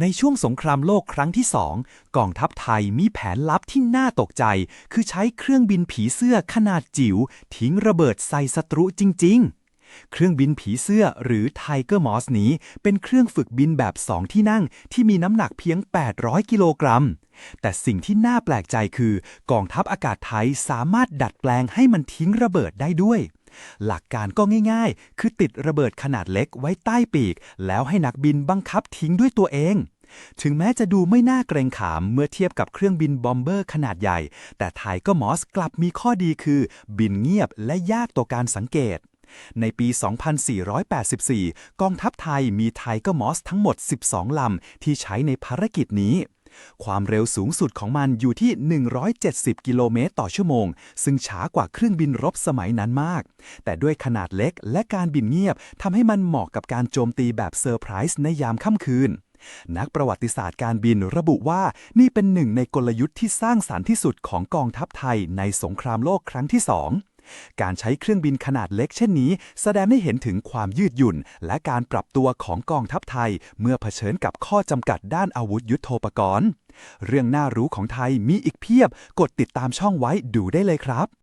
ในช่วงสงครามโลกครั้งที่สองกองทัพไทยมีแผนลับที่น่าตกใจ คือใช้เครื่องบินผีเสื้อขนาดจิ๋วทิ้งระเบิดใส่ศัตรูจริง ๆ เครื่องบินผีเสื้อหรือ Tiger Moss นี้ เป็นเครื่องฝึกบินแบบสองที่นั่งที่มีน้ำหนักเพียง 800 กิโลกรัม แต่สิ่งที่น่าแปลกใจคือกองทัพอากาศไทยสามารถดัดแปลงให้มันทิ้งระเบิดได้ด้วย หลักการก็ง่ายๆ คือติดระเบิดขนาดเล็กไว้ใต้ปีก แล้วให้นักบินบังคับทิ้งด้วยตัวเอง ถึงแม้จะดูไม่น่าเกรงขามเมื่อเทียบกับเครื่องบินบอมเบอร์ขนาดใหญ่ แต่ไทยก็มอสกลับมีข้อดีคือ บินเงียบและยากต่อการสังเกตในปี 2484 กองทัพไทยมีไทเกอร์มอสทั้งหมด 12 ลำ ที่ใช้ในภารกิจนี้ ความเร็วสูงสุดของมันอยู่ที่ 170 กิโลเมตรต่อชั่วโมง ซึ่งช้ากว่าเครื่องบินรบสมัยนั้นมาก แต่ด้วยขนาดเล็กและการบินเงียบทำให้มันเหมาะกับการโจมตีแบบเซอร์ไพรส์ในยามค่ำคืนนักประวัติศาสตร์การบินระบุว่านี่เป็นหนึ่งในกลยุทธ์ที่สร้างสารรค์ที่สุดของกองทัพไทยในสงครามโลกครั้งที่สอง การใช้เครื่องบินขนาดเล็กเช่นนี้ แสดงให้เห็นถึงความยืดหยุ่น และการปรับตัวของกองทัพไทย เมื่อเผชิญกับข้อจำกัดด้านอาวุธยุโทโธปกรณ์ เรื่องน่ารู้ของไทยมีอีกเพียบ กดติดตามช่องไว้ดูได้เลยครับ